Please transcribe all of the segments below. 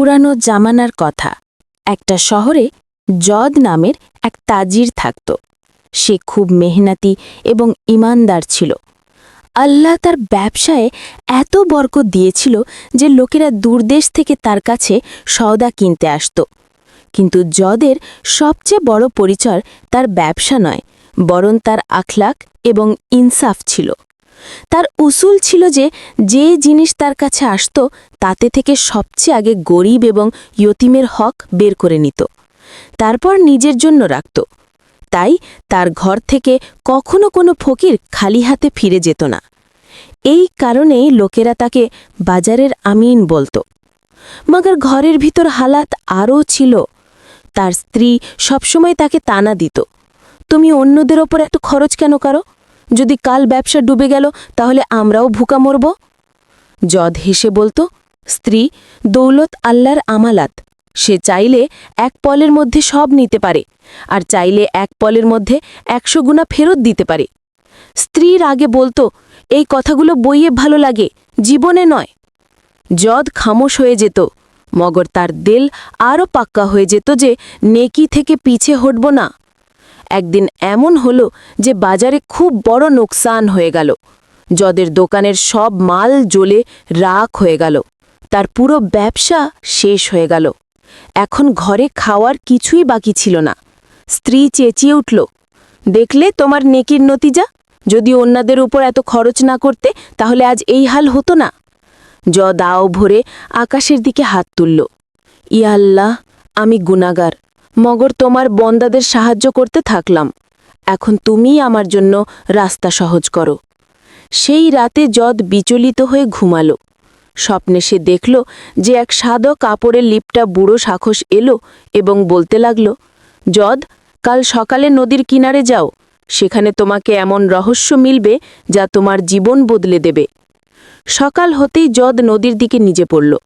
পুরানো জামানার কথা। একটা শহরে জদ নামের এক তাজির থাকত। সে খুব মেহনতি এবং ইমানদার ছিল। আল্লাহ তার ব্যবসায় এত বরকত দিয়েছিল যে লোকেরা দূরদেশ থেকে তার কাছে সওদা কিনতে আসত। কিন্তু জদের সবচেয়ে বড় পরিচয় তার ব্যবসা নয়, বরং তার আখলাক এবং ইনসাফ ছিল। তার উসুল ছিল যে যে জিনিস তার কাছে আসত, তাতে থেকে সবচেয়ে আগে গরিব এবং ইয়তিমের হক বের করে নিত। তারপর নিজের জন্য রাখত। তাই তার ঘর থেকে কখনো কোনো ফকির খালি হাতে ফিরে যেত না। এই কারণেই লোকেরা তাকে বাজারের আমিন বলতো। মগর ঘরের ভিতর হালাত আরও ছিল। তার স্ত্রী সবসময় তাকে তানা দিত। তুমি অন্যদের ওপর এত খরচ কেন করো? যদি কাল ব্যবসা ডুবে গেল, তাহলে আমরাও ভুকা মরব? জদ হেসে বলতো, স্ত্রী, দৌলত আল্লাহর আমালাত। সে চাইলে এক পলের মধ্যে সব নিতে পারে, আর চাইলে এক পলের মধ্যে একশো গুণা ফেরত দিতে পারে। স্ত্রীর আগে বলতো, এই কথাগুলো বইয়ে ভালো লাগে, জীবনে নয়। জদ খামোশ হয়ে যেত, মগর তার দিল আরও পাক্কা হয়ে যেত যে নেকি থেকে পিছে হটব না। একদিন এমন হলো যে বাজারে খুব বড় নোকসান হয়ে গেল। যদের দোকানের সব মাল জ্বলে রাখ হয়ে গেল। তার পুরো ব্যবসা শেষ হয়ে গেল। এখন ঘরে খাওয়ার কিছুই বাকি ছিল না। স্ত্রী চেঁচিয়ে উঠল, দেখলে তোমার নেকির নতিজা? যদি অন্যদের উপর এত খরচ না করতে, তাহলে আজ এই হাল হতো না? জ দাও ভরে আকাশের দিকে হাত তুলল ইয়া আল্লাহ আমি গুনাগার। মগর তোমার বন্দাদের সাহায্য করতে থাকলাম। এখন তুমিই আমার জন্য রাস্তা সহজ করো। সেই রাতে যদ বিচলিত হয়ে ঘুমালো। স্বপ্নে সে দেখল যে এক সাদা কাপড়ের লিপটা বুড়ো সাখস এলো এবং বলতে লাগল, যদ, কাল সকালে নদীর কিনারে যাও। সেখানে তোমাকে এমন রহস্য মিলবে যা তোমার জীবন বদলে দেবে। সকাল হতেই যদ নদীর দিকে নিজে পড়ল।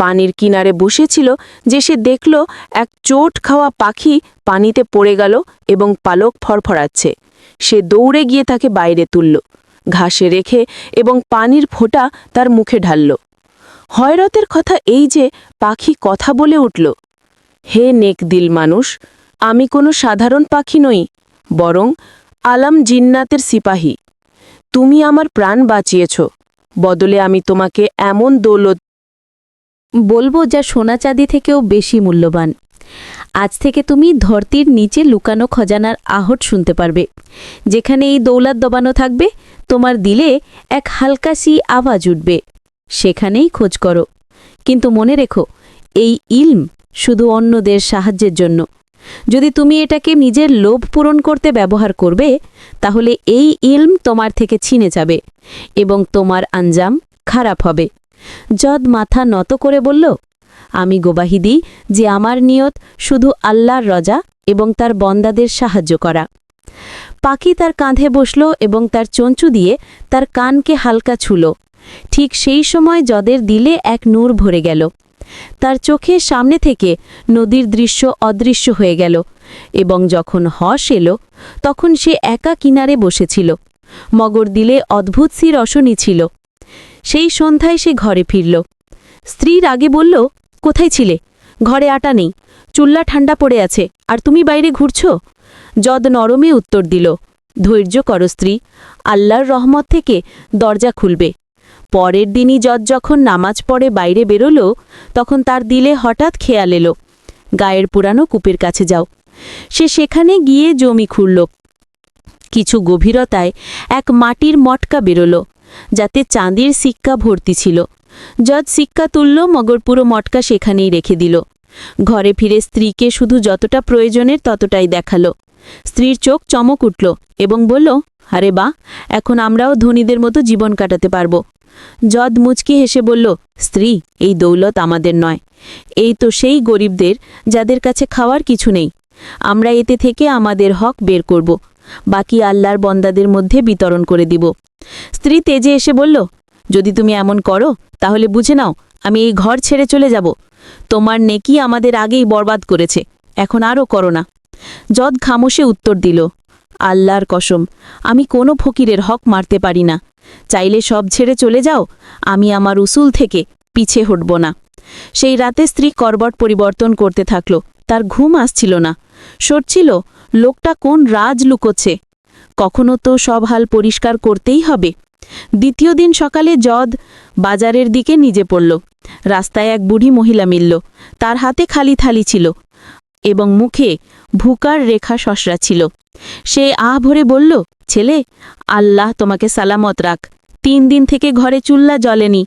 পানির কিনারে বসেছিল যে সে দেখল এক চোট খাওয়া পাখি পানিতে পড়ে গেল এবং পালক ফরফরাচ্ছে। সে দৌড়ে গিয়ে তাকে বাইরে তুলল, ঘাসে রেখে এবং পানির ফোঁটা তার মুখে ঢালল। হয়রতের কথা এই যে পাখি কথা বলে উঠল, হে নেক দিল মানুষ, আমি কোনো সাধারণ পাখি নই, বরং আলাম জিন্নাতের সিপাহী। তুমি আমার প্রাণ বাঁচিয়েছ, বদলে আমি তোমাকে এমন দৌলত বলব যা সোনা চাঁদি থেকেও বেশি মূল্যবান। আজ থেকে তুমি ধরতির নিচে লুকানো খজানার আহট শুনতে পারবে। যেখানে এই দৌলাত দবানো থাকবে, তোমার দিলে এক হালকাসি আওয়াজ উঠবে। সেখানেই খোঁজ করো। কিন্তু মনে রেখো, এই ইলম শুধু অন্যদের সাহায্যের জন্য। যদি তুমি এটাকে নিজের লোভ পূরণ করতে ব্যবহার করবে, তাহলে এই ইলম তোমার থেকে ছিনে যাবে এবং তোমার আঞ্জাম খারাপ হবে। যদ মাথা নত করে বলল, আমি গোবাহিদি যে আমার নিয়ত শুধু আল্লাহর রজা এবং তার বন্দাদের সাহায্য করা। পাখি তার কাঁধে বসল এবং তার চঞ্চু দিয়ে তার কানকে হালকা ছুল। ঠিক সেই সময় যদের দিলে এক নূর ভরে গেল। তার চোখের সামনে থেকে নদীর দৃশ্য অদৃশ্য হয়ে গেল এবং যখন হস এলো, তখন সে একা কিনারে বসেছিল। মগর দিলে অদ্ভুত সি রসনী ছিল। সেই সন্ধ্যায় সে ঘরে ফিরল। স্ত্রীর আগে বলল, কোথায় ছিলে? ঘরে আটা নেই, চুল্লা ঠান্ডা পড়ে আছে, আর তুমি বাইরে ঘুরছ? যদ নরমে উত্তর দিল, ধৈর্য কর স্ত্রী, আল্লাহর রহমত থেকে দরজা খুলবে। পরের দিনই যদ যখন নামাজ পড়ে বাইরে বেরোল, তখন তার দিলে হঠাৎ খেয়াল এলো, গায়ের পুরানো কূপের কাছে যাও। সে সেখানে গিয়ে জমি খুঁড়ল। কিছু গভীরতায় এক মাটির মটকা বেরোল যাতে চাঁদির সিক্কা ভর্তি ছিল। যদ সিক্কা তুলল, মগর পুরো মটকা সেখানেই রেখে দিল। ঘরে ফিরে স্ত্রীকে শুধু যতটা প্রয়োজনের ততটাই দেখাল। স্ত্রীর চোখ চমক উঠল এবং বলল, আরে বা এখন আমরাও ধনীদের মতো জীবন কাটাতে পারব। যদ মুচকি হেসে বলল, স্ত্রী, এই দৌলত আমাদের নয়। এই তো সেই গরিবদের যাদের কাছে খাওয়ার কিছু নেই। আমরা এতে থেকে আমাদের হক বের করব। বাকি আল্লাহর বন্দাদের মধ্যে বিতরণ করে দিব। স্ত্রী তেজে এসে বলল, যদি তুমি এমন করো, তাহলে বুঝে নাও, আমি এই ঘর ছেড়ে চলে যাব। তোমার নেকি আমাদের আগেই বরবাদ করেছে, এখন আরও করো না। যদ খামোশে উত্তর দিল, আল্লাহর কসম, আমি কোনো ফকিরের হক মারতে পারি না। চাইলে সব ছেড়ে চলে যাও, আমি আমার উসুল থেকে পিছে হটব না। সেই রাতে স্ত্রী করবট পরিবর্তন করতে থাকল, তার ঘুম আসছিল না। সরছিল, লোকটা কোন রাজ লুকোচ্ছে? কখনো তো সব হাল পরিষ্কার করতেই হবে। দ্বিতীয় দিন সকালে জদ বাজারের দিকে নিজে পড়ল। রাস্তায় এক বুড়ি মহিলা মিলল। তার হাতে খালি থালি ছিল এবং মুখে ভুকার রেখা সসরা ছিল। সে আহ ভরে বলল, ছেলে, আল্লাহ তোমাকে সালামত রাখ। তিন দিন থেকে ঘরে চুল্লা জ্বলেনি।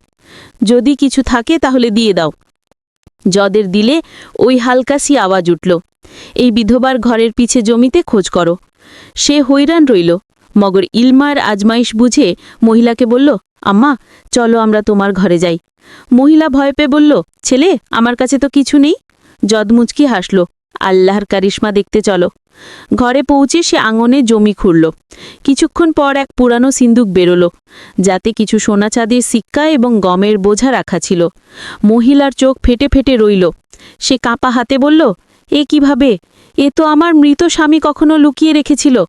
যদি কিছু থাকে তাহলে দিয়ে দাও। জদের দিলে ওই হালকাসি আওয়াজ উঠল। এই বিধবার ঘরের পিছে জমিতে খোঁজ করো। সে হৈরান রইল। মগর ইলমার আজমাইশ বুঝে মহিলাকে বলল, আম্মা, চলো আমরা তোমার ঘরে যাই। মহিলা ভয় পেয়ে বলল, ছেলে, আমার কাছে তো কিছু নেই। জদমুচকি হাসল, আল্লাহর কারিশ্মা দেখতে চলো। ঘরে পৌঁছে সে আঙনে জমি খুঁড়ল। কিছুক্ষণ পর এক পুরানো সিন্দুক বেরোলো, যাতে কিছু সোনা চাঁদের সিক্কা এবং গমের বোঝা রাখা ছিল। মহিলার চোখ ফেটে ফেটে রইল। সে কাঁপা হাতে বলল এ কীভাবে? এ তো আমার মৃত স্বামী কখনো লুকিয়ে রেখেছিল।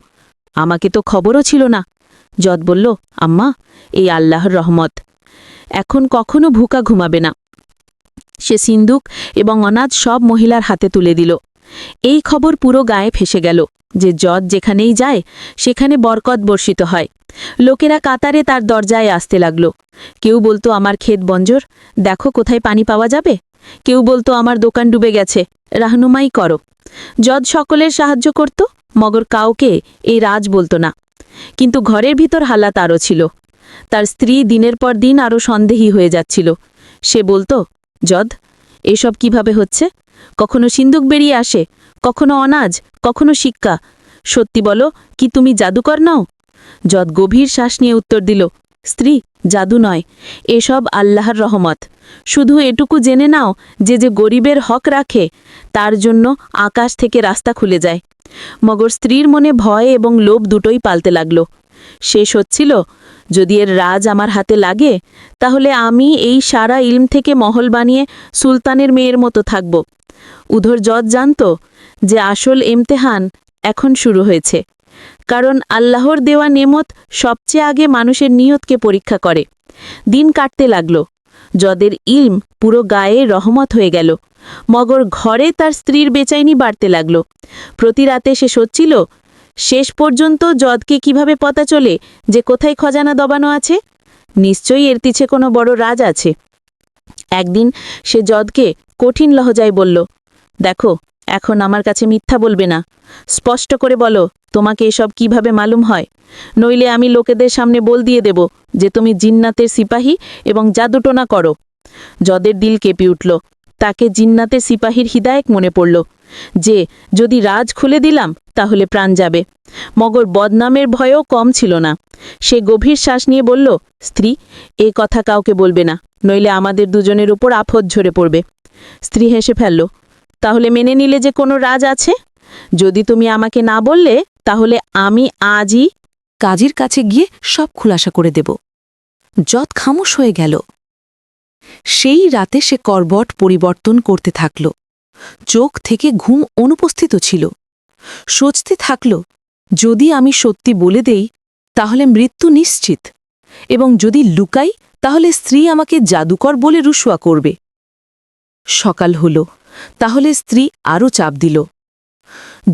আমাকে তো খবরও ছিল না। যদ বলল, আম্মা, এই আল্লাহর রহমত। এখন কখনো ভুকা ঘুমাবে না। সে সিন্দুক এবং অনাজ সব মহিলার হাতে তুলে দিল। এই খবর পুরো গায়ে ফেসে গেল যে জজ যেখানেই যায়, সেখানে বরকত বর্ষিত হয়। লোকেরা কাতারে তার দরজায় আসতে লাগল। কেউ বলতো, আমার ক্ষেত বঞ্জর দেখো কোথায় পানি পাওয়া যাবে? কেউ বলতো, আমার দোকান ডুবে গেছে, রাহনুমাই করো। জজ সকলের সাহায্য করত, মগর কাউকে এই রাজ বলতো না। কিন্তু ঘরের ভিতর হালাত আরও ছিল। তার স্ত্রী দিনের পর দিন আরও সন্দেহী হয়ে যাচ্ছিল। সে বলতো জদ এসব কীভাবে হচ্ছে? কখনো সিন্দুক বেরিয়ে আসে, কখনো অনাজ, কখনো শিক্ষা। সত্যি বলো, কি তুমি জাদুকর নাও? যদ গভীর শ্বাস নিয়ে উত্তর দিল, স্ত্রী জাদু নয়, এসব আল্লাহর রহমত। শুধু এটুকু জেনে নাও যে যে গরিবের হক রাখে, তার জন্য আকাশ থেকে রাস্তা খুলে যায়। মগর স্ত্রীর মনে ভয় এবং লোভ দুটোই পালতে লাগল। শেষ হচ্ছিল, যদি এর রাজ আমার হাতে লাগে, তাহলে আমি এই সারা ইলম থেকে মহল বানিয়ে সুলতানের মেয়ের মতো থাকব। উধর জজ জানত যে আসল ইমতেহান এখন শুরু হয়েছে। কারণ আল্লাহর দেওয়া নেমত সবচেয়ে আগে মানুষের নিয়তকে পরীক্ষা করে। দিন কাটতে লাগল। যদের ইলম পুরো গায়ে রহমত হয়ে গেল। মগর ঘরে তার স্ত্রীর বেচাইনি বাড়তে লাগল। প্রতি রাতে সে সচ্ছিল, শেষ পর্যন্ত জদকে কীভাবে পতা চলে? যে কোথায় খজানা দবানো আছে? নিশ্চয়ই এর পিছে কোনো বড় রাজ আছে। একদিন সে জদকে কঠিন লহজায় বলল, দেখো এখন আমার কাছে মিথ্যা বলবে না। স্পষ্ট করে বলো, তোমাকে এসব কীভাবে মালুম হয়? নইলে আমি লোকেদের সামনে বল দিয়ে দেব যে তুমি জিন্নাতের সিপাহী এবং জাদুটোনা করো। জদের দিল কেঁপে উঠল, তাকে জিন্নাতের সিপাহীর হিদায়ক মনে পড়ল। যে, যদি রাজ খুলে দিলাম, তাহলে প্রাণ যাবে। মগর বদনামের ভয়ও কম ছিল না। সে গভীর শ্বাস নিয়ে বলল, স্ত্রী, এ কথা কাউকে বলবে না, নইলে আমাদের দুজনের উপর আফত ঝরে পড়বে। স্ত্রী হেসে ফেলল তাহলে মেনে নিলে যে কোনো রাজ আছে? যদি তুমি আমাকে না বললে, তাহলে আমি আজই কাজীর কাছে গিয়ে সব খুলাসা করে দেব। যত খামোশ হয়ে গেল। সেই রাতে সে করবট পরিবর্তন করতে থাকল। চোখ থেকে ঘুম অনুপস্থিত ছিল। সোচতে থাকল, যদি আমি সত্যি বলে দেই, তাহলে মৃত্যু নিশ্চিত। এবং যদি লুকাই, তাহলে স্ত্রী আমাকে জাদুকর বলে রুশুয়া করবে। সকাল হল। তাহলে স্ত্রী আরও চাপ দিল।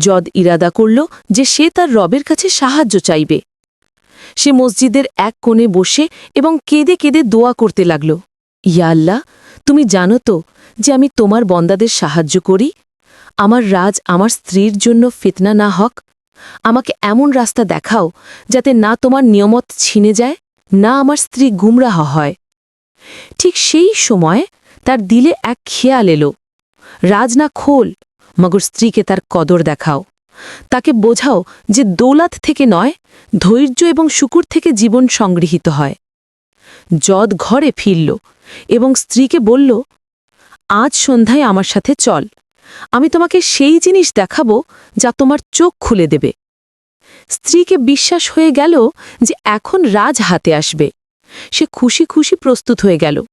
জদ ইরাদা করল যে সে তার রবের কাছে সাহায্য চাইবে। সে মসজিদের এক কোণে বসে এবং কেঁদে কেঁদে দোয়া করতে লাগল, ইয়া আল্লাহ, তুমি জানো তো যে আমি তোমার বন্দাদের সাহায্য করি? আমার রাজ আমার স্ত্রীর জন্য ফিতনা না হক। আমাকে এমন রাস্তা দেখাও যাতে না তোমার নিয়মত ছিনে যায়, না আমার স্ত্রী গুমরাহ হয়। ঠিক সেই সময় তার দিলে এক খেয়াল এলো রাজ না খোল, মগর স্ত্রীকে তার কদর দেখাও। তাকে বোঝাও যে দৌলাত থেকে নয়, ধৈর্য এবং শুকুর থেকে জীবন সংগৃহীত হয়। যদ ঘরে ফিরল এবং স্ত্রীকে বলল, আজ সন্ধ্যায় আমার সাথে চল, আমি তোমাকে সেই জিনিস দেখাবো যা তোমার চোখ খুলে দেবে। স্ত্রীকে বিশ্বাস হয়ে গেল যে এখন রাজ হাতে আসবে। সে খুশি খুশি প্রস্তুত হয়ে গেল।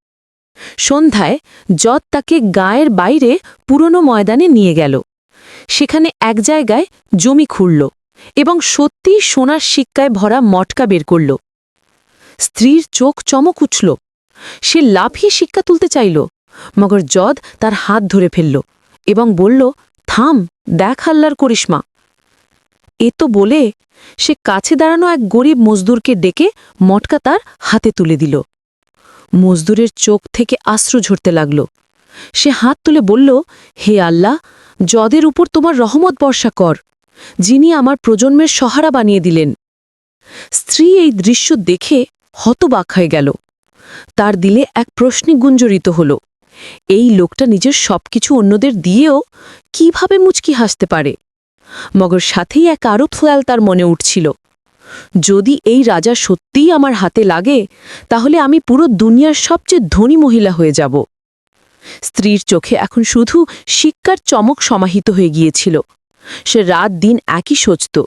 সন্ধ্যায় জদ তাকে গায়ের বাইরে পুরনো ময়দানে নিয়ে গেল। সেখানে এক জায়গায় জমি খুঁড়ল এবং সত্যিই সোনার শিক্কায় ভরা মটকা বের করল। স্ত্রীর চোখ চমক উঠল। সে লাফিয়ে শিক্ষা তুলতে চাইল, মগর জদ তার হাত ধরে ফেলল এবং বলল, থাম, দেখ আল্লাহর করিশ্মা। এ তো বলে সে কাছে দাঁড়ানো এক গরিব মজদুরকে ডেকে মটকা তার হাতে তুলে দিল। মজদুরের চোখ থেকে আশ্রু ঝরতে লাগল। সে হাত তুলে বলল, হে আল্লাহ জদের উপর তোমার রহমত বর্ষা কর, যিনি আমার প্রজন্মের সহারা বানিয়ে দিলেন। স্ত্রী এই দৃশ্য দেখে হতবাক হয়ে গেল। তার দিলে এক প্রশ্নে গুঞ্জরিত হল, এই লোকটা নিজের সবকিছু অন্যদের দিয়েও কীভাবে মুচকি হাসতে পারে? মগর সাথেই এক আরব ফয়াল তার মনে উঠছিল। যদি এই রাজা সত্যিই আমার হাতে লাগে, তাহলে আমি পুরো দুনিয়ার সবচেয়ে ধনী মহিলা হয়ে যাব। স্ত্রীর চোখে এখন শুধু শিক্ষার চমক সমাহিত হয়ে গিয়েছিল। সে রাত দিন একই সোচত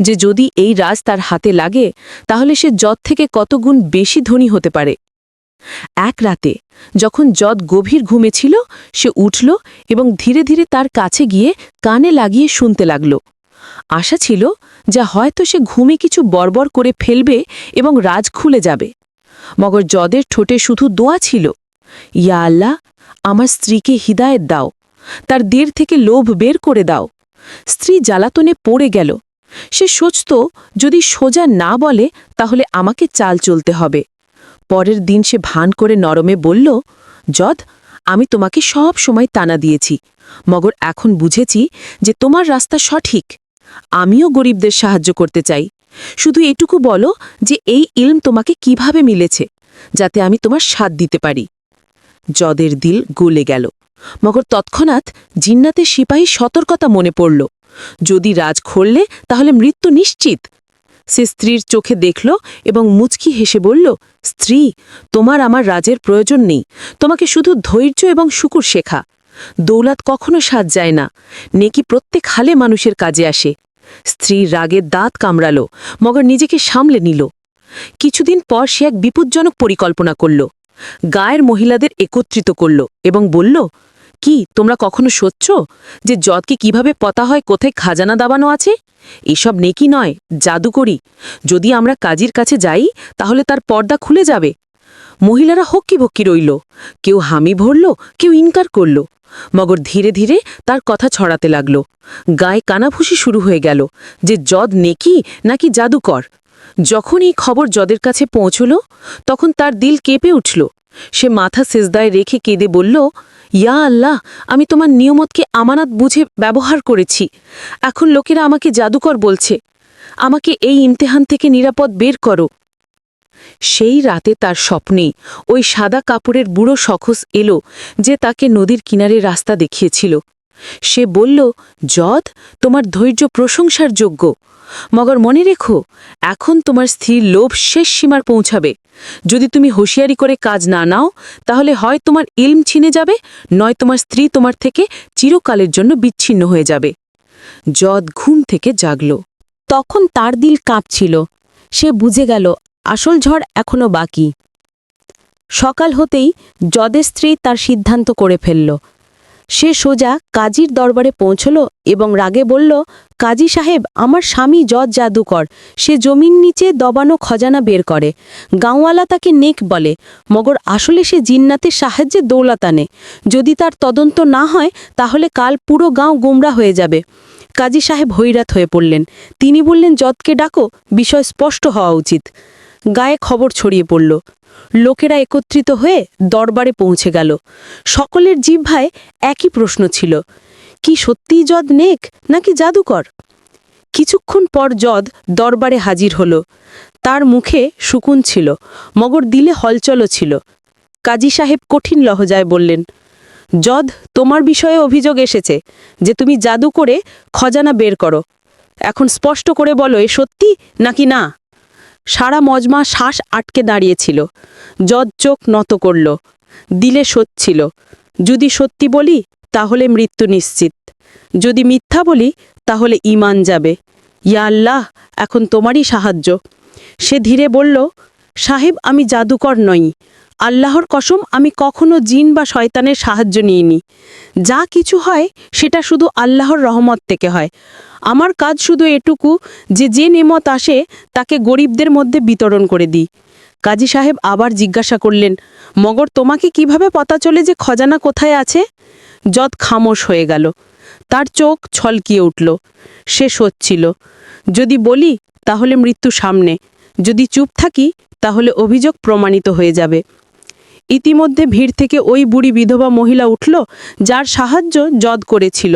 যে যদি এই রাজ তার হাতে লাগে, তাহলে সে যদ থেকে কত গুণ বেশি ধনী হতে পারে। এক রাতে, যখন যদ গভীর ঘুমেছিল, সে উঠল এবং ধীরে ধীরে তার কাছে গিয়ে কানে লাগিয়ে শুনতে লাগল। আশা ছিল যা হয়তো সে ঘুমে কিছু বর্বর করে ফেলবে এবং রাজ খুলে যাবে। মগর যদের ঠোঁটে শুধু দোয়া ছিল, ইয়া আল্লাহ, আমার স্ত্রীকে হিদায়ত দাও, তার দের থেকে লোভ বের করে দাও। স্ত্রী জ্বালাতনে পড়ে গেল। সে সোচত, যদি সোজা না বলে, তাহলে আমাকে চাল চলতে হবে। পরের দিন সে ভান করে নরমে বলল, যদ, আমি তোমাকে সব সময় তানা দিয়েছি। মগর এখন বুঝেছি যে তোমার রাস্তা সঠিক। আমিও গরিবদের সাহায্য করতে চাই। শুধু এটুকু বলো যে এই ইলম তোমাকে কীভাবে মিলেছে, যাতে আমি তোমার সাথ দিতে পারি। যদের দিল গলে গেল। মগর তৎক্ষণাৎ জিন্নাতের সিপাহী সতর্কতা মনে পড়ল। যদি রাজ খুললে তাহলে মৃত্যু নিশ্চিত। সে স্ত্রীর চোখে দেখল এবং মুচকি হেসে বলল, স্ত্রী, তোমার আমার রাজের প্রয়োজন নেই। তোমাকে শুধু ধৈর্য এবং শুকুর শেখা। দৌলাত কখনো সাজ যায় না। নেকি প্রত্যেক হালে মানুষের কাজে আসে। স্ত্রীর রাগের দাঁত কামড়াল, মগর নিজেকে সামলে নিল। কিছুদিন পর সে এক বিপজ্জনক পরিকল্পনা করল। গায়ের মহিলাদের একত্রিত করল এবং বলল, কি, তোমরা কখনো সচ্ছ যে যদকে কীভাবে পতা হয়, কোথায় খাজানা দাবানো আছে? এসব নেকি নয়, জাদুকরি। যদি আমরা কাজীর কাছে যাই, তাহলে তার পর্দা খুলে যাবে। মহিলারা হক্কি ভক্কি রইল। কেউ হামি ভরল, কেউ ইনকার করল। মগর ধীরে ধীরে তার কথা ছড়াতে লাগল। গায়ে কানাভুষি শুরু হয়ে গেল, যে যদ নেকি নাকি জাদুকর। যখন এই খবর যদের কাছে পৌঁছল, তখন তার দিল কেঁপে উঠল। সে মাথা সেজদায় রেখে কেঁদে বলল, ইয়া আল্লাহ, আমি তোমার নিয়মতকে আমানাত বুঝে ব্যবহার করেছি। এখন লোকেরা আমাকে জাদুকর বলছে। আমাকে এই ইমতেহান থেকে নিরাপদ বের করো। সেই রাতে তার স্বপ্নে ওই সাদা কাপড়ের বুড়ো শখস এলো যে তাকে নদীর কিনারে রাস্তা দেখিয়েছিল। সে বলল, যদ, তোমার ধৈর্য প্রশংসার যোগ্য। মগর মনে রেখো, এখন তোমার স্থির লোভ শেষ সীমার পৌঁছাবে। যদি তুমি হুঁশিয়ারি করে কাজ না নাও, তাহলে হয় তোমার ইলম ছিনে যাবে, নয় তোমার স্ত্রী তোমার থেকে চিরকালের জন্য বিচ্ছিন্ন হয়ে যাবে। যদ ঘুম থেকে জাগল। তখন তার দিল কাঁপছিল। সে বুঝে গেল আসল ঝড় এখনও বাকি। সকাল হতেই যদের স্ত্রী তার সিদ্ধান্ত করে ফেলল। সে সোজা কাজীর দরবারে পৌঁছল এবং রাগে বলল, কাজী সাহেব, আমার স্বামী জজ জাদুকর। সে জমির নিচে দবানো খজানা বের করে। গাঁওয়ালা তাকে নেক বলে, মগর আসলে সে জিন্নাতের সাহায্যে দৌলত আনে। যদি তার তদন্ত না হয়, তাহলে কাল পুরো গাঁও গোমরা হয়ে যাবে। কাজী সাহেব হৈরাত হয়ে পড়লেন। তিনি বললেন জদকে ডাকো, বিষয় স্পষ্ট হওয়া উচিত। গায়ে খবর ছড়িয়ে পড়ল। লোকেরা একত্রিত হয়ে দরবারে পৌঁছে গেল। সকলের জিহ্বায় একই প্রশ্ন ছিল, কি সত্যিই যদ নেক নাকি জাদুকর? কিছুক্ষণ পর যদ দরবারে হাজির হল। তার মুখে শুকুন ছিল, মগর দিলে হলচলও ছিল। কাজী সাহেব কঠিন লহজায় বললেন, যদ, তোমার বিষয়ে অভিযোগ এসেছে যে তুমি জাদু করে খজানা বের করো। এখন স্পষ্ট করে বলো, এ সত্যি নাকি না? সারা মজমা শ্বাস আটকে দাঁড়িয়েছিল। জজ চোখ নত করল। দিলে সচ্ছিল যদি সত্যি বলি, তাহলে মৃত্যু নিশ্চিত। যদি মিথ্যা বলি, তাহলে ইমান যাবে। ইয়া আল্লাহ, এখন তোমারই সাহায্য। সে ধীরে বলল, সাহেব, আমি জাদুকর নই। আল্লাহর কসম, আমি কখনো জিন বা শয়তানের সাহায্য নিইনি। যা কিছু হয়, সেটা শুধু আল্লাহর রহমত থেকে হয়। আমার কাজ শুধু এটুকু যে যে নেমত আসে, তাকে গরিবদের মধ্যে বিতরণ করে দিই। কাজী সাহেব আবার জিজ্ঞাসা করলেন, মগর, তোমাকে কীভাবে পতা চলে যে খজানা কোথায় আছে? যদ খামোশ হয়ে গেল। তার চোখ ছলকিয়ে উঠল। সে সচ্ছিল, যদি বলি, তাহলে মৃত্যু সামনে। যদি চুপ থাকি, তাহলে অভিযোগ প্রমাণিত হয়ে যাবে। ইতিমধ্যে ভিড় থেকে ওই বুড়ি বিধবা মহিলা উঠল, যার সাহায্য যদ করেছিল।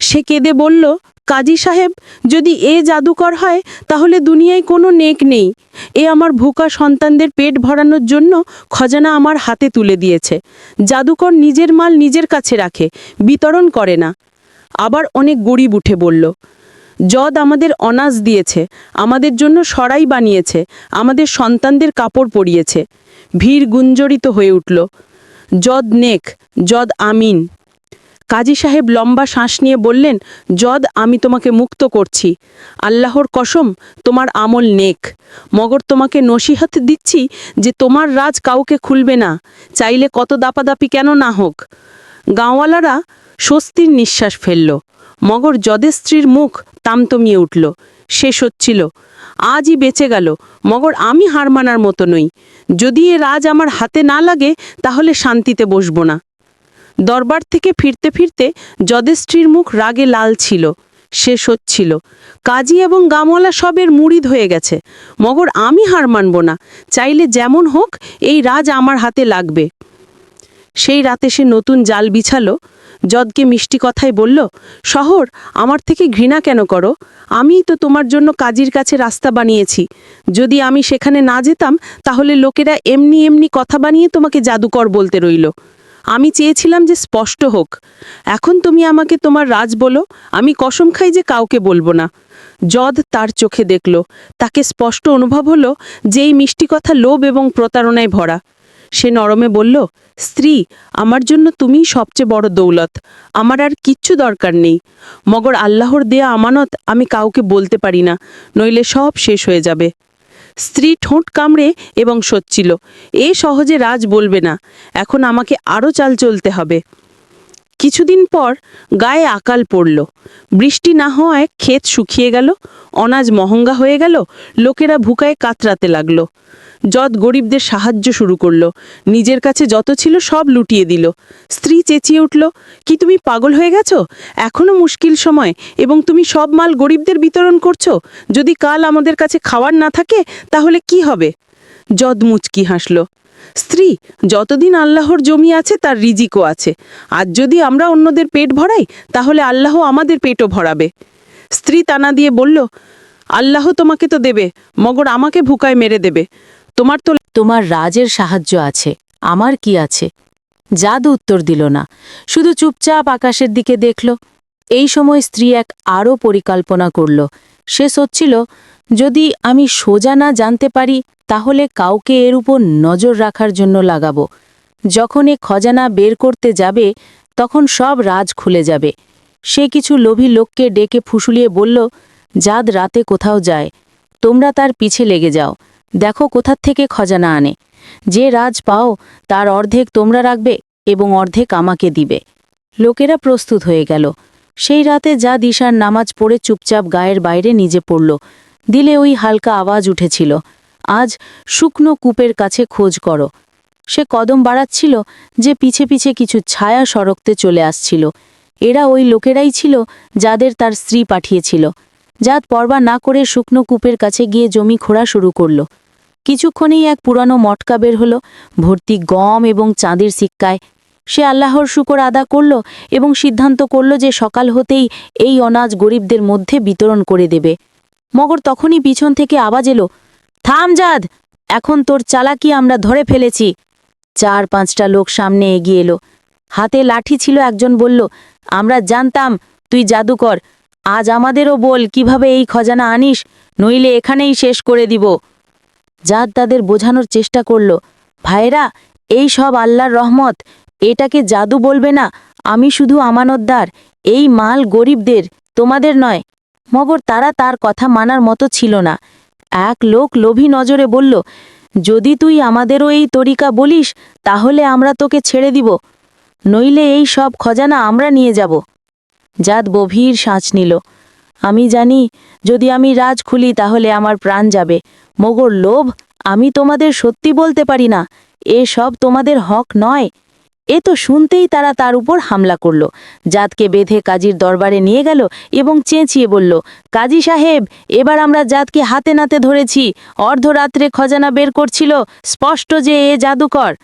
সে কেঁদে বলল, কাজী সাহেব, যদি এ জাদুকর হয়, তাহলে দুনিয়ায় কোনো নেক নেই। এ আমার ভুকা সন্তানদের পেট ভরানোর জন্য খজানা আমার হাতে তুলে দিয়েছে। জাদুকর নিজের মাল নিজের কাছে রাখে, বিতরণ করে না। আবার অনেক গরিব উঠে বলল যদ আমাদের অনাজ দিয়েছে, আমাদের জন্য সরাই বানিয়েছে, আমাদের সন্তানদের কাপড় পরিয়েছে। ভিড় গুঞ্জরিত হয়ে উঠল, যদ নেক, যদ আমিন। কাজী সাহেব লম্বা শ্বাস নিয়ে বললেন, যদ আমি তোমাকে মুক্ত করছি, আল্লাহর কসম, তোমার আমল নেক। মগর তোমাকে নসিহত দিচ্ছি যে তোমার রাজ কাউকে খুলবে না, চাইলে কত দাপাদাপি কেন না হোক। গাঁওয়ালারা স্বস্তির নিঃশ্বাস ফেলল। মগর যদের স্ত্রীর মুখ তামতমিয়ে উঠল। শেষ হচ্ছিল আজই বেঁচে গেল, মগর আমি হার মানার মতো নই। যদি এ রাজ আমার হাতে না লাগে, তাহলে শান্তিতে বসবো না। দরবার থেকে ফিরতে ফিরতে যদের স্ত্রীর মুখ রাগে লাল ছিল। শেষ হচ্ছিল কাজী এবং গামওয়ালা সবের মুড়িদ হয়ে গেছে, মগর আমি হার মানব না। চাইলে যেমন হোক, এই রাজ আমার হাতে লাগবে। সেই রাতে সে নতুন জাল বিছালো যদকে মিষ্টি কথায় বলল, শহর, আমার থেকে ঘৃণা কেন করো? আমিই তো তোমার জন্য কাজীর কাছে রাস্তা বানিয়েছি। যদি আমি সেখানে না যেতাম, তাহলে লোকেরা এমনি এমনি কথা বানিয়ে তোমাকে জাদুকর বলতে রইল। আমি চেয়েছিলাম যে স্পষ্ট হোক। এখন তুমি আমাকে তোমার রাজ বলো, আমি কসম খাই যে কাউকে বলব না। যদ তার চোখে দেখল। তাকে স্পষ্ট অনুভব হলো যে এই মিষ্টি কথা লোভ এবং প্রতারণায় ভরা। সে নরমে বলল, স্ত্রী, আমার জন্য তুমিই সবচেয়ে বড় দৌলত। আমার আর কিচ্ছু দরকার নেই। মগর আল্লাহর দেয়া আমানত আমি কাউকে বলতে পারি না, নইলে সব শেষ হয়ে যাবে স্ত্রী ঠোঁট কামড়ে এবং সচ্ছিল, এ সহজে রাজ বলবে না, এখন আমাকে আরও চাল চলতে হবে কিছুদিন পর গায়ে আকাল পড়ল। বৃষ্টি না হওয়ায় ক্ষেত শুকিয়ে গেল, অনাজ মহঙ্গা হয়ে গেল, লোকেরা ভুকায় কাতরাতে লাগল। যদ গরিবদের সাহায্য শুরু করল। নিজের কাছে যত ছিল সব লুটিয়ে দিল। স্ত্রী চেঁচিয়ে উঠল, কি তুমি পাগল হয়ে গেছো? এখনও মুশকিল সময় এবং তুমি সব মাল গরিবদের বিতরণ করছ? যদি কাল আমাদের কাছে খাওয়ার না থাকে, তাহলে কি হবে? যদ মুচকি হাসল, স্ত্রী, যতদিন আল্লাহর জমি আছে, তার রিজিকও আছে। আর যদি আমরা অন্যদের পেট ভরাই, তাহলে আল্লাহ আমাদের পেটও ভরাবে। স্ত্রী তানা দিয়ে বলল, আল্লাহ তোমাকে তো দেবে, মগর আমাকে ভুকায় মেরে দেবে। তোমার তো তোমার রাজের সাহায্য আছে, আমার কি আছে? জাদ উত্তর দিল না, শুধু চুপচাপ আকাশের দিকে দেখল। এই সময় স্ত্রী এক আরও পরিকল্পনা করল। সে সচ্ছিল, যদি আমি সোজা না জানতে পারি, তাহলে কাউকে এর উপর নজর রাখার জন্য লাগাবো। যখন এ খজানা বের করতে যাবে, তখন সব রাজ খুলে যাবে। সে কিছু লোভী লোককে ডেকে ফুসুলিয়ে বলল, জাদ রাতে কোথাও যায়, তোমরা তার পিছে লেগে যাও। দেখো কোথার থেকে খজানা আনে। যে রাজ পাও, তার অর্ধেক তোমরা রাখবে এবং অর্ধেক আমাকে দিবে। লোকেরা প্রস্তুত হয়ে গেল। সেই রাতে যা দিশার নামাজ পড়ে চুপচাপ গায়ের বাইরে নিজে পড়ল। দিলে ওই হালকা আওয়াজ উঠেছিল, আজ শুকনো কূপের কাছে খোঁজ করো। সে কদম বাড়াচ্ছিল যে পিছে পিছে কিছু ছায়া সরকতে চলে আসছিল। এরা ওই লোকেরাই ছিল যাদের তার স্ত্রী পাঠিয়েছিল। জাত পরবা না করে শুকনো কূপের কাছে গিয়ে জমি খোঁড়া শুরু করল। কিছুক্ষণেই এক পুরানো মটকা বের হল, ভর্তি গম এবং চাঁদের সিক্কায়। সে আল্লাহর শুকর আদা করল এবং সিদ্ধান্ত করল যে সকাল হতেই এই অনাজ গরিবদের মধ্যে বিতরণ করে দেবে। মগর তখনই পিছন থেকে আওয়াজ এলো, থাম জাদ এখন তোর চালাকি আমরা ধরে ফেলেছি। চার পাঁচটা লোক সামনে এগিয়ে এলো। হাতে লাঠি ছিল, একজন বলল, আমরা জানতাম, তুই জাদুকর আজ আমাদেরও বল, কীভাবে এই খজানা আনিস? নইলে এখানেই শেষ করে দিব। জাদ তাদের বোঝানোর চেষ্টা করল ভাইরা এই সব আল্লাহর রহমত এটাকে জাদু বলবে না? আমি শুধু আমানতদার, এই মাল গরিবদের, তোমাদের নয়। মগর তারা তার কথা মানার মতো ছিল না। এক লোক লোভী নজরে বলল, যদি তুই আমাদেরও এই তরিকা বলিস, তাহলে আমরা তোকে ছেড়ে দিব। নইলে এই সব খজানা আমরা নিয়ে যাব। জাত গভীর সাঁচ নিল। আমি জানি, যদি আমি রাজ খুলি তাহলে আমার প্রাণ যাবে। মগর লোভ, আমি তোমাদের সত্যি বলতে পারি না। এ সব তোমাদের হক নয়। এ তো শুনতেই তারা তার উপর হামলা করল। জাতকে বেঁধে কাজীর দরবারে নিয়ে গেল এবং চেঁচিয়ে বলল, কাজী সাহেব, এবার আমরা জাতকে হাতে নাতে ধরেছি। অর্ধরাত্রে খজানা বের করছিল, স্পষ্ট যে এ জাদুকর।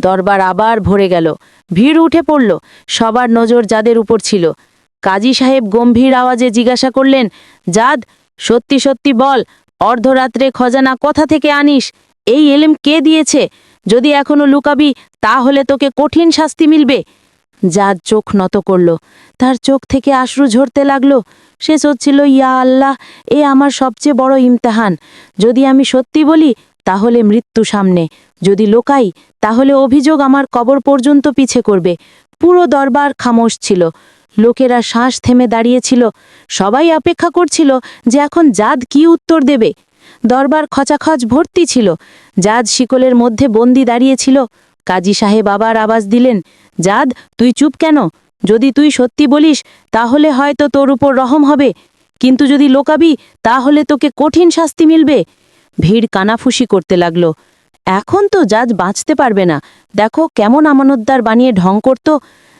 দরবার আবার ভরে গেল। ভিড় উঠে পড়ল। সবার নজর যাদের উপর ছিল। কাজী সাহেব গম্ভীর আওয়াজে জিজ্ঞাসা করলেন, জাদ, সত্যি সত্যি বল, অর্ধরাত্রে খজানা কোথা থেকে আনিস? এই এলেম কে দিয়েছে? যদি এখনও লুকাবি, তাহলে তোকে কঠিন শাস্তি মিলবে। জাদ চোখ নত করল। তার চোখ থেকে আশ্রু ঝরতে লাগল। সে চলছিল ইয়া আল্লাহ, এ আমার সবচেয়ে বড় ইমতেহান। যদি আমি সত্যি বলি, তাহলে মৃত্যু সামনে। যদি লোকাই, তাহলে অভিযোগ আমার কবর পর্যন্ত পিছে করবে। পুরো দরবার খামোশ ছিল। লোকেরা শ্বাস থেমে দাঁড়িয়েছিল। সবাই অপেক্ষা করছিল যে এখন জাদ কি উত্তর দেবে। দরবার খচাখচ ভর্তি ছিল। জাদ শিকলের মধ্যে বন্দি দাঁড়িয়েছিল। কাজী সাহেব আবার আওয়াজ দিলেন, জাদ, তুই চুপ কেন? যদি তুই সত্যি বলিস, তাহলে হয়তো তোর উপর রহম হবে। কিন্তু যদি লোকাবি, তাহলে তোকে কঠিন শাস্তি মিলবে। ভিড় কানাফুসি করতে লাগল। এখন তো জাজ বাঁচতে পারবে না। দেখো কেমন আমানতদার বানিয়ে ঢং করত।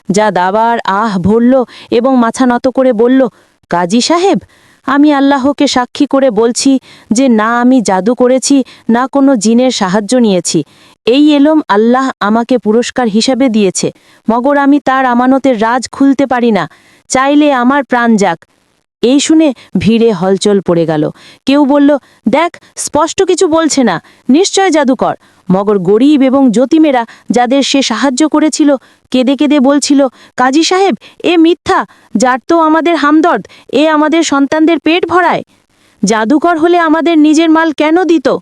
জাদ দাবার আহ ভরল এবং মাথা নত করে বলল, কাজী সাহেব, আমি আল্লাহকে সাক্ষী করে বলছি যে না আমি জাদু করেছি, না কোনো জিনের সাহায্য নিয়েছি। এই এলম আল্লাহ আমাকে পুরস্কার হিসাবে দিয়েছে, মগর আমি তার আমানতের রাজ খুলতে পারি না, চাইলে আমার প্রাণ যাক। এই শুনে ভিড়ে হলচল পড়ে গেল। কেউ বলল, দেখ, স্পষ্ট কিছু বলছে না, নিশ্চয় জাদুকর। মগর গরিব এবং যতিমেরা যাদের সে সাহায্য করেছিল, কেঁদে কেঁদে বলছিল, কাজী সাহেব, এ মিথ্যা, যার তো আমাদের হামদর্দ, এ আমাদের সন্তানদের পেট ভরায়। জাদুকর হলে আমাদের নিজের মাল কেন দিত?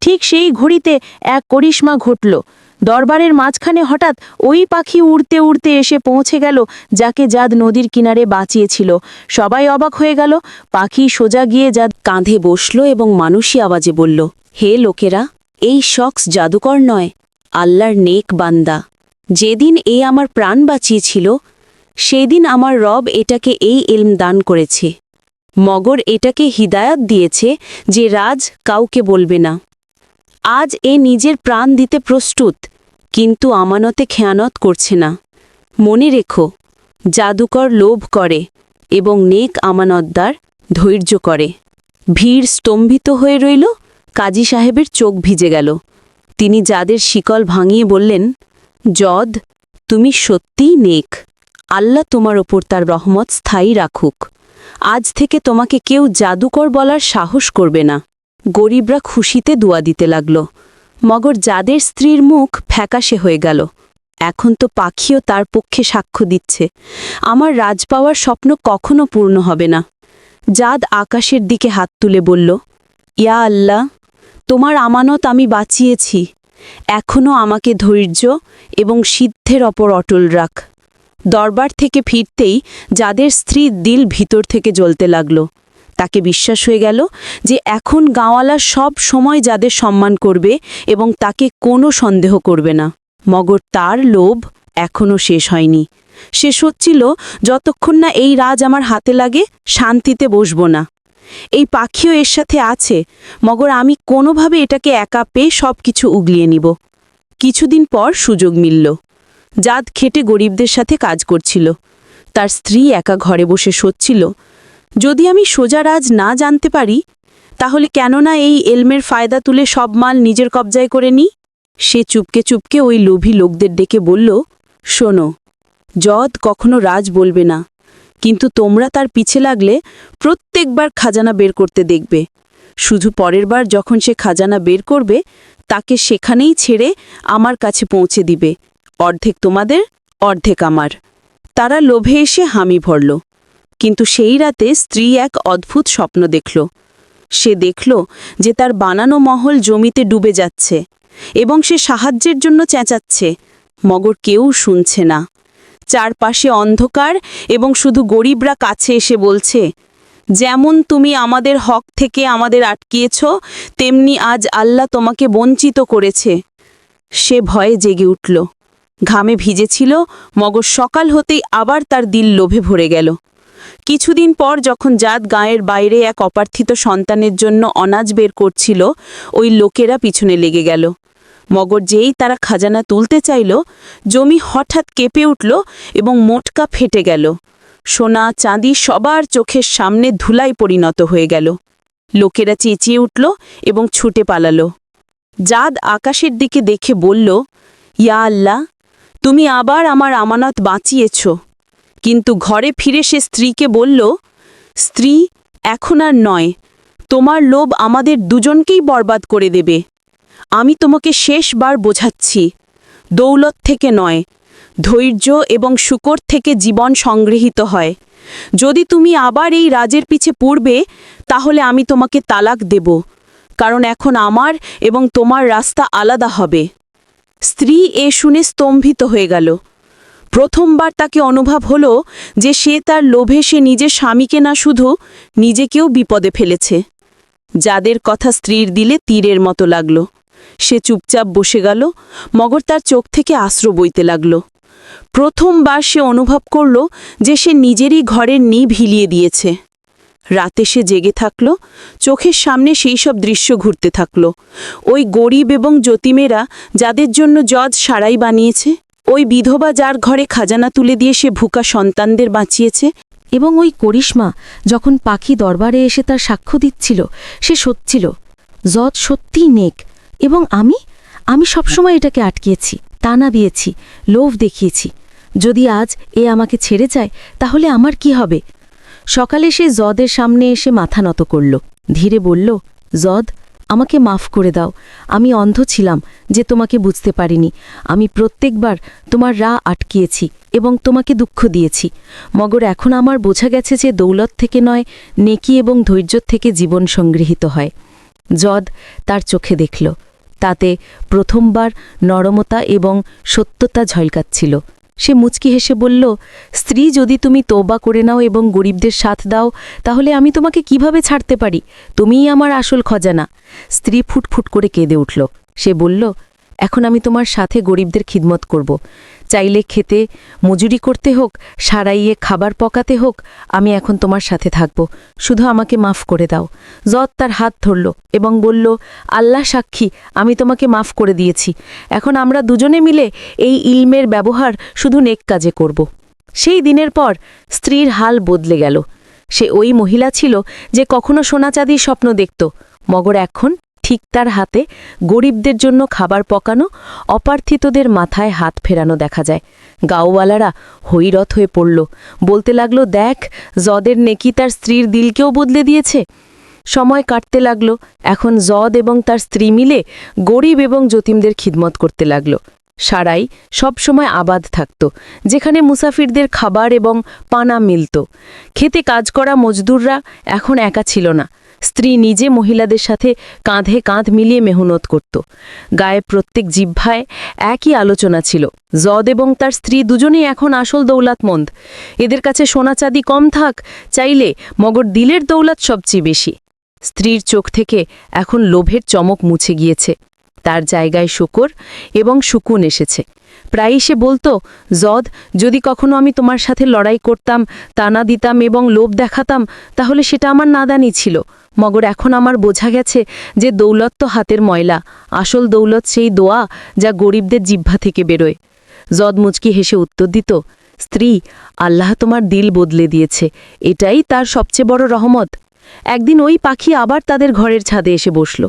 ঠিক সেই ঘড়িতে এক করিশ্মা ঘটল। দরবারের মাঝখানে হঠাৎ ওই পাখি উড়তে উড়তে এসে পৌঁছে গেল, যাকে জাদ নদীর কিনারে বাঁচিয়েছিল। সবাই অবাক হয়ে গেল। পাখি সোজা গিয়ে জাদ কাঁধে বসল এবং মানুষই আওয়াজে বলল, হে লোকেরা এই শখস জাদুকর নয়, আল্লাহর নেক বান্দা। যেদিন এ আমার প্রাণ বাঁচিয়েছিল, সেদিন আমার রব এটাকে এই এলম দান করেছে। মগর এটাকে হিদায়াত দিয়েছে যে রাজ কাউকে বলবে না। আজ এ নিজের প্রাণ দিতে প্রস্তুত, কিন্তু আমানতে খেয়ানত করছে না। মনে রেখো, জাদুকর লোভ করে এবং নেক আমানতদার ধৈর্য করে। ভিড় স্তম্ভিত হয়ে রইল কাজী সাহেবের চোখ ভিজে গেল। তিনি যাদের শিকল ভাঙিয়ে বললেন, জদ, তুমি সত্যিই নেক। আল্লাহ তোমার ওপর তার রহমত স্থায়ী রাখুক। আজ থেকে তোমাকে কেউ জাদুকর বলার সাহস করবে না। গরিবরা খুশিতে দোয়া দিতে লাগল। মগর যাদের স্ত্রীর মুখ ফ্যাকাশে হয়ে গেল, এখন তো পাখিও তার পক্ষে সাক্ষ্য দিচ্ছে। আমার রাজ পাওয়ার স্বপ্ন কখনো পূর্ণ হবে না। জাদ আকাশের দিকে হাত তুলে বলল, ইয়া আল্লাহ তোমার আমানত আমি বাঁচিয়েছি। এখনও আমাকে ধৈর্য এবং সিদ্ধের অপর অটল রাখ। দরবার থেকে ফিরতেই যাদের স্ত্রীর দিল ভিতর থেকে জ্বলতে লাগল, তাকে বিশ্বাস হয়ে গেল যে এখন গাঁওয়ালা সব সময় যাদের সম্মান করবে এবং তাকে কোনো সন্দেহ করবে না। মগর তার লোভ এখনও শেষ হয়নি। সে সচ্ছিল, যতক্ষণ না এই রাজ আমার হাতে লাগে, শান্তিতে বসব না। এই পাখিও এর সাথে আছে, মগর আমি কোনোভাবে এটাকে একা পেয়ে সব কিছু উগলিয়ে নিব। কিছুদিন পর সুযোগ মিলল। জাদ খেটে গরিবদের সাথে কাজ করছিল। তার স্ত্রী একা ঘরে বসে সচ্ছিল যদি আমি সোজা রাজ না জানতে পারি, তাহলে কেননা এই এলমের ফায়দা তুলে সব মাল নিজের কবজায় করে নিই? সে চুপকে চুপকে ওই লোভী লোকদের ডেকে বলল, শোনো, জদ কখনো রাজ বলবে না। কিন্তু তোমরা তার পিছে লাগলে প্রত্যেকবার খাজানা বের করতে দেখবে। শুধু পরের বার যখন সে খাজানা বের করবে, তাকে সেখানেই ছেড়ে আমার কাছে পৌঁছে দিবে। অর্ধেক তোমাদের, অর্ধেক আমার। তারা লোভে এসে হামি ভরল। কিন্তু সেই রাতে স্ত্রী এক অদ্ভুত স্বপ্ন দেখল। সে দেখল যে তার বানানো মহল জমিতে ডুবে যাচ্ছে এবং সে সাহায্যের জন্য চেঁচাচ্ছে। মগর কেউ শুনছে না। চারপাশে অন্ধকার এবং শুধু গরিবরা কাছে এসে বলছে, যেমন তুমি আমাদের হক থেকে আমাদের আটকিয়েছ, তেমনি আজ আল্লাহ তোমাকে বঞ্চিত করেছে। সে ভয়ে জেগে উঠল। ঘামে ভিজেছিল, মগর সকাল হতেই আবার তার দিল লোভে ভরে গেল। কিছুদিন পর যখন জাত গায়ের বাইরে এক অপার্থিত সন্তানের জন্য অনাজ বের করছিল, ওই লোকেরা পিছনে লেগে গেল। মগর যেই তারা খাজানা তুলতে চাইল, জমি হঠাৎ কেঁপে উঠল এবং মোটকা ফেটে গেল। সোনা, চাঁদি সবার চোখের সামনে ধুলাই পরিণত হয়ে গেল। লোকেরা চেঁচিয়ে উঠল এবং ছুটে পালালো। জাদ আকাশের দিকে দেখে বলল, ইয়া আল্লাহ, তুমি আবার আমার আমানত বাঁচিয়েছ। কিন্তু ঘরে ফিরে সে স্ত্রীকে বলল, স্ত্রী, এখন আর নয়। তোমার লোভ আমাদের দুজনকেই বরবাদ করে দেবে। আমি তোমাকে শেষবার বোঝাচ্ছি, দৌলত থেকে নয়, ধৈর্য এবং শুকর থেকে জীবন সংগৃহীত হয়। যদি তুমি আবার এই রাজের পিছে পড়বে, তাহলে আমি তোমাকে তালাক দেব, কারণ এখন আমার এবং তোমার রাস্তা আলাদা হবে। স্ত্রী এ শুনে স্তম্ভিত হয়ে গেল। প্রথমবার তাকে অনুভব হলো যে সে তার লোভে সে নিজের স্বামীকে না শুধু নিজেকেও বিপদে ফেলেছে। যাদের কথা স্ত্রীর দিলে তীরের মতো লাগল। সে চুপচাপ বসে গেল, মগর তার চোখ থেকে আশ্র বইতে লাগল। প্রথমবার সে অনুভব করল যে সে নিজেরই ঘরের নিভ হিলিয়ে দিয়েছে। রাতে সে জেগে থাকল, চোখের সামনে সেই সব দৃশ্য ঘুরতে থাকল। ওই গরিব এবং যতিমেরা যাদের জন্য জজ সারাই বানিয়েছে, ওই বিধবা যার ঘরে খাজানা তুলে দিয়ে সে ভুকা সন্তানদের বাঁচিয়েছে এবং ওই করিশ্মা যখন পাখি দরবারে এসে তার সাক্ষ্য দিচ্ছিল, সে সচ্ছিল জজ সত্যিই নেক। এবং আমি আমি সবসময় এটাকে আটকিয়েছি, টানা দিয়েছি, লোভ দেখিয়েছি। যদি আজ এ আমাকে ছেড়ে যায়, তাহলে আমার কি হবে? সকালে সে জদের সামনে এসে মাথা নত করল। ধীরে বলল, জদ, আমাকে মাফ করে দাও। আমি অন্ধ ছিলাম যে তোমাকে বুঝতে পারিনি। আমি প্রত্যেকবার তোমার রা আটকিয়েছি এবং তোমাকে দুঃখ দিয়েছি। মগর এখন আমার বোঝা গেছে যে দৌলত থেকে নয়, নেকি এবং ধৈর্য থেকে জীবন সংগৃহীত হয়। জদ তার চোখে দেখল। তাতে প্রথমবার নরমতা এবং সত্যতা ঝলকাচ্ছিল। সে মুচকি হেসে বলল, স্ত্রী, যদি তুমি তোবা করে নাও এবং গরিবদের সাথ দাও, তাহলে আমি তোমাকে কীভাবে ছাড়তে পারি? তুমিই আমার আসল খজানা। স্ত্রী ফুটফুট করে কেঁদে উঠল। সে বলল, এখন আমি তোমার সাথে গরিবদের খিদমত করব। চাইলে খেতে, মজুরি করতে হোক, সারাইয়ে খাবার পকাতে হোক, আমি এখন তোমার সাথে থাকব। শুধু আমাকে মাফ করে দাও। জত তার হাত ধরল এবং বলল, আল্লাহ সাক্ষী, আমি তোমাকে মাফ করে দিয়েছি। এখন আমরা দুজনে মিলে এই ইলমের ব্যবহার শুধু নেক কাজে করব। সেই দিনের পর স্ত্রীর হাল বদলে গেল। সে ওই মহিলা ছিল যে কখনো সোনাচাঁদির স্বপ্ন দেখত। মগর এখন ঠিক তার হাতে গরিবদের জন্য খাবার পকানো, অপার্থিতদের মাথায় হাত ফেরানো দেখা যায়। গাওওয়ালারা হৈরথ হয়ে পড়ল। বলতে লাগল, দেখ, জদের নেকি তার স্ত্রীর দিলকেও বদলে দিয়েছে। সময় কাটতে লাগল। এখন জদ এবং তার স্ত্রী মিলে গরিব এবং যতিমদের খিদমত করতে লাগল। সারাই সবসময় আবাদ থাকত, যেখানে মুসাফিরদের খাবার এবং পানা মিলত। খেতে কাজ করা মজদুররা এখন একা ছিল না। স্ত্রী নিজে মহিলাদের সাথে কাঁধে কাঁধ মিলিয়ে মেহনত করত। গায়ে প্রত্যেক জিভ্ভায় একই আলোচনা ছিল। জদ এবং তার স্ত্রী দুজনেই এখন আসল দৌলাতমন্দ। এদের কাছে সোনা চাঁদি কম থাক, চাইলে মগর দিলের দৌলাত সবচেয়ে বেশি। স্ত্রীর চোখ থেকে এখন লোভের চমক মুছে গিয়েছে। তার জায়গায় শুকর এবং শুকুন এসেছে। প্রায়ই সে বলতো, জদ, যদি কখনো আমি তোমার সাথে লড়াই করতাম, তানা দিতাম এবং লোভ দেখাতাম, তাহলে সেটা আমার নাদানি ছিল। মগর এখন আমার বোঝা গেছে যে দৌলত তো হাতের ময়লা, আসল দৌলত সেই দোয়া যা গরিবদের জিহ্বা থেকে বেরোয়। জদ মুচকি হেসে উত্তর দিত, স্ত্রী, আল্লাহ তোমার দিল বদলে দিয়েছে, এটাই তার সবচেয়ে বড় রহমত। একদিন ওই পাখি আবার তাদের ঘরের ছাদে এসে বসল।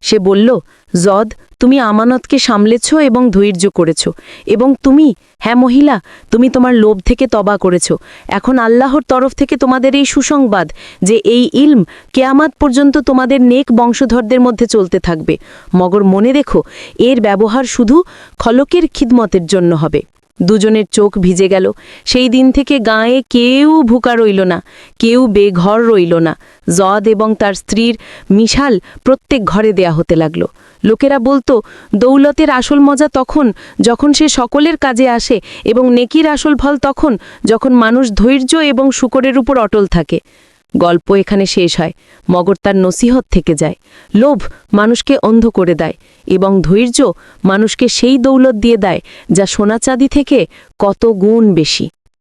সে বলল, জদ, তুমি আমানতকে সামলেছ এবং ধৈর্য করেছ। এবং তুমি হ্যাঁ মহিলা, তুমি তোমার লোভ থেকে তবা করেছ। এখন আল্লাহর তরফ থেকে তোমাদের এই সুসংবাদ যে এই ইলম কেয়ামাত পর্যন্ত তোমাদের নেক বংশধরদের মধ্যে চলতে থাকবে। মগর মনে রেখো, এর ব্যবহার শুধু খলকের খিদমতের জন্য হবে। দুজনের চোখ ভিজে গেল। সেই দিন থেকে গায়ে কেউ ভুকা রইল না, কেউ বেঘর রইল না। জদ এবং তার স্ত্রীর মিশাল প্রত্যেক ঘরে দেয়া হতে লাগল। লোকেরা বলতো, দৌলতের আসল মজা তখন যখন সে সকলের কাজে আসে এবং নেকির আসল ফল তখন যখন মানুষ ধৈর্য এবং শুকরের উপর অটল থাকে। গল্প এখানে শেষ হয়। মগর তার নসিহত থেকে যায়। লোভ মানুষকে অন্ধ করে দেয় এবং ধৈর্য মানুষকে সেই দৌলত দিয়ে দেয় যা সোনাচাঁদি থেকে কত গুণ বেশি।